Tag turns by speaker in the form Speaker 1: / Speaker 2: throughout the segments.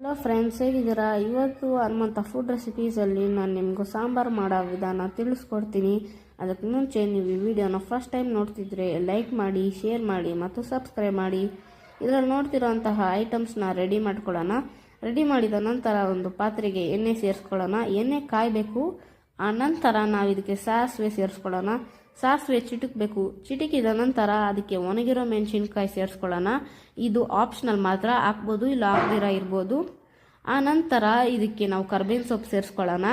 Speaker 1: Hello friends ಹೇಗಿದ್ದೀರಾ? ಇವತ್ತು Hanumantha food ರೆಸಿಪೀಸಲ್ಲಿ ನಾನು ನಿಮಗೂ ಸಾಂಬಾರು ಮಾಡೋ ವಿಧಾನ ತಿಳಿಸ್ಕೊಡ್ತೀನಿ. ಅದಕ್ಕೆ ಮುಂಚೆ ನೀವು ಈ ವಿಡಿಯೋನ ಫಸ್ಟ್ ಟೈಮ್ ನೋಡ್ತಿದ್ರೆ ಲೈಕ್ ಮಾಡಿ ಶೇರ್ ಮಾಡಿ ಮತ್ತು ಸಬ್ಸ್ಕ್ರೈಬ್ ಮಾಡಿ. ಇದರಲ್ಲಿ ನೋಡ್ತಿರೋಂತಹ ಐಟಮ್ಸ್ನ ರೆಡಿ ಮಾಡ್ಕೊಳ್ಳೋಣ. ರೆಡಿ ಮಾಡಿದ ನಂತರ ಒಂದು ಪಾತ್ರೆಗೆ ಎಣ್ಣೆ ಸೇರಿಸ್ಕೊಳ್ಳೋಣ. ಎಣ್ಣೆ ಕಾಯಬೇಕು. ಆ ನಂತರ ನಾವು ಇದಕ್ಕೆ ಸಾಸಿವೆ ಸೇರಿಸ್ಕೊಳ್ಳೋಣ. ಸಾಸಿವೆ ಚಿಟುಕ್ಬೇಕು. ಚಿಟುಕಿದ ನಂತರ ಅದಕ್ಕೆ ಒಣಗಿರೋ ಮೆಣಸಿನ್ಕಾಯಿ ಸೇರಿಸ್ಕೊಳ್ಳೋಣ. ಇದು ಆಪ್ಷನಲ್ ಮಾತ್ರ. ಹಾಕ್ಬೋದು ಇಲ್ಲ ಹಾಕ್ದಿರ ಇರ್ಬೋದು. ಆ ನಂತರ ಇದಕ್ಕೆ ನಾವು ಕರ್ಬೇವಿನ ಸೊಪ್ಪು ಸೇರಿಸ್ಕೊಳ್ಳೋಣ.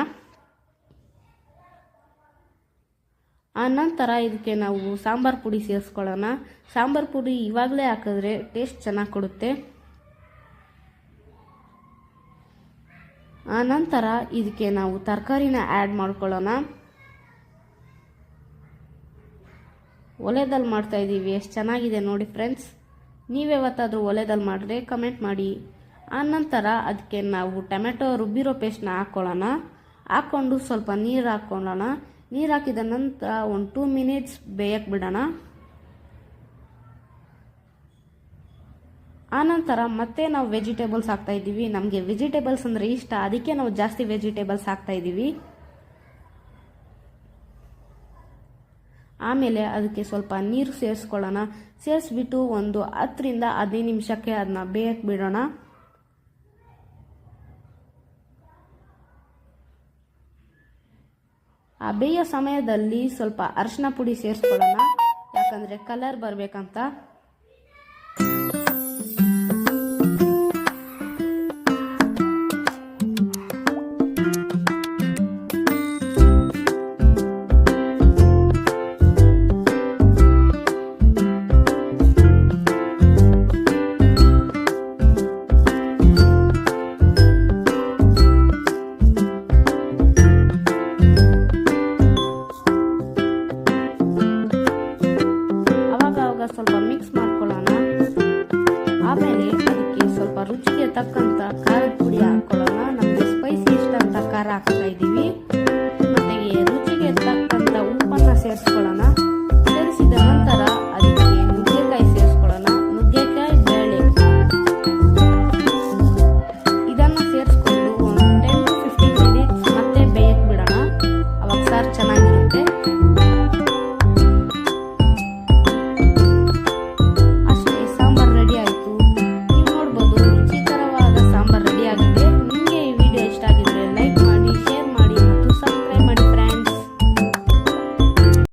Speaker 1: ಆ ನಂತರ ಇದಕ್ಕೆ ನಾವು ಸಾಂಬಾರು ಪುಡಿ ಸೇರಿಸ್ಕೊಳ್ಳೋಣ. ಸಾಂಬಾರು ಪುಡಿ ಇವಾಗಲೇ ಹಾಕಿದ್ರೆ ಟೇಸ್ಟ್ ಚೆನ್ನಾಗಿ ಕೊಡುತ್ತೆ. ಆ ನಂತರ ಇದಕ್ಕೆ ನಾವು ತರಕಾರಿನ ಆ್ಯಡ್ ಮಾಡ್ಕೊಳ್ಳೋಣ. ಒಲೆದಲ್ಲಿ ಮಾಡ್ತಾ ಇದ್ದೀವಿ ಎಷ್ಟು ಚೆನ್ನಾಗಿದೆ ನೋಡಿ ಫ್ರೆಂಡ್ಸ್ ನೀವ್ಯಾವತ್ತಾದರೂ ಒಲೆದಲ್ಲಿ ಮಾಡಿದ್ರೆ ಕಮೆಂಟ್ ಮಾಡಿ. ಆನಂತರ ನಂತರ ಅದಕ್ಕೆ ನಾವು ಟೊಮೆಟೊ ರುಬ್ಬಿರೋ ಪೇಸ್ಟ್ನ ಹಾಕ್ಕೊಳ್ಳೋಣ ಹಾಕ್ಕೊಂಡು ಸ್ವಲ್ಪ ನೀರು ಹಾಕ್ಕೊಳ್ಳೋಣ ನೀರು ಹಾಕಿದ ನಂತರ ಒಂದು ಟೂ ಮಿನಿಟ್ಸ್ ಬೇಯಕ್ಕೆ ಬಿಡೋಣ. ಆನಂತರ ಮತ್ತೆ ನಾವು ವೆಜಿಟೇಬಲ್ಸ್ ಹಾಕ್ತಾ ಇದ್ದೀವಿ ನಮಗೆ ವೆಜಿಟೇಬಲ್ಸ್ ಅಂದರೆ ಇಷ್ಟ. ಅದಕ್ಕೆ ನಾವು ಜಾಸ್ತಿ ವೆಜಿಟೇಬಲ್ಸ್ ಹಾಕ್ತಾ ಇದ್ದೀವಿ ಆಮೇಲೆ ಅದಕ್ಕೆ ಸ್ವಲ್ಪ ನೀರು ಸೇರಿಸ್ಕೊಳ್ಳೋಣ. ಸೇರಿಸ್ಬಿಟ್ಟು ಒಂದು ಹತ್ತರಿಂದ ಹದಿನೈದು ನಿಮಿಷಕ್ಕೆ ಅದನ್ನ ಬೇಯಕ್ಕೆ ಬಿಡೋಣ. ಆ ಬೇಯೋ ಸಮಯದಲ್ಲಿ ಸ್ವಲ್ಪ ಅರಿಶಿನ ಪುಡಿ ಸೇರಿಸ್ಕೊಳ್ಳೋಣ. ಯಾಕಂದರೆ ಕಲರ್ ಬರಬೇಕಂತ. ಸ್ವಲ್ಪ ಮಿಕ್ಸ್ ಮಾಡ್ಕೊಳ್ಳೋಣ. ಆಮೇಲೆ ಅದಕ್ಕೆ ಸ್ವಲ್ಪ ರುಚಿಗೆ ತಕ್ಕಂಥ ಖಾರದ ಪುಡಿ ಹಾಕ್ಕೊಳ್ಳೋಣ ನಮಗೆ ಸ್ಪೈಸಿ ಇಷ್ಟ ಅಂತ ಖಾರ ಹಾಕ್ತಾ ಇದ್ದೀವಿ.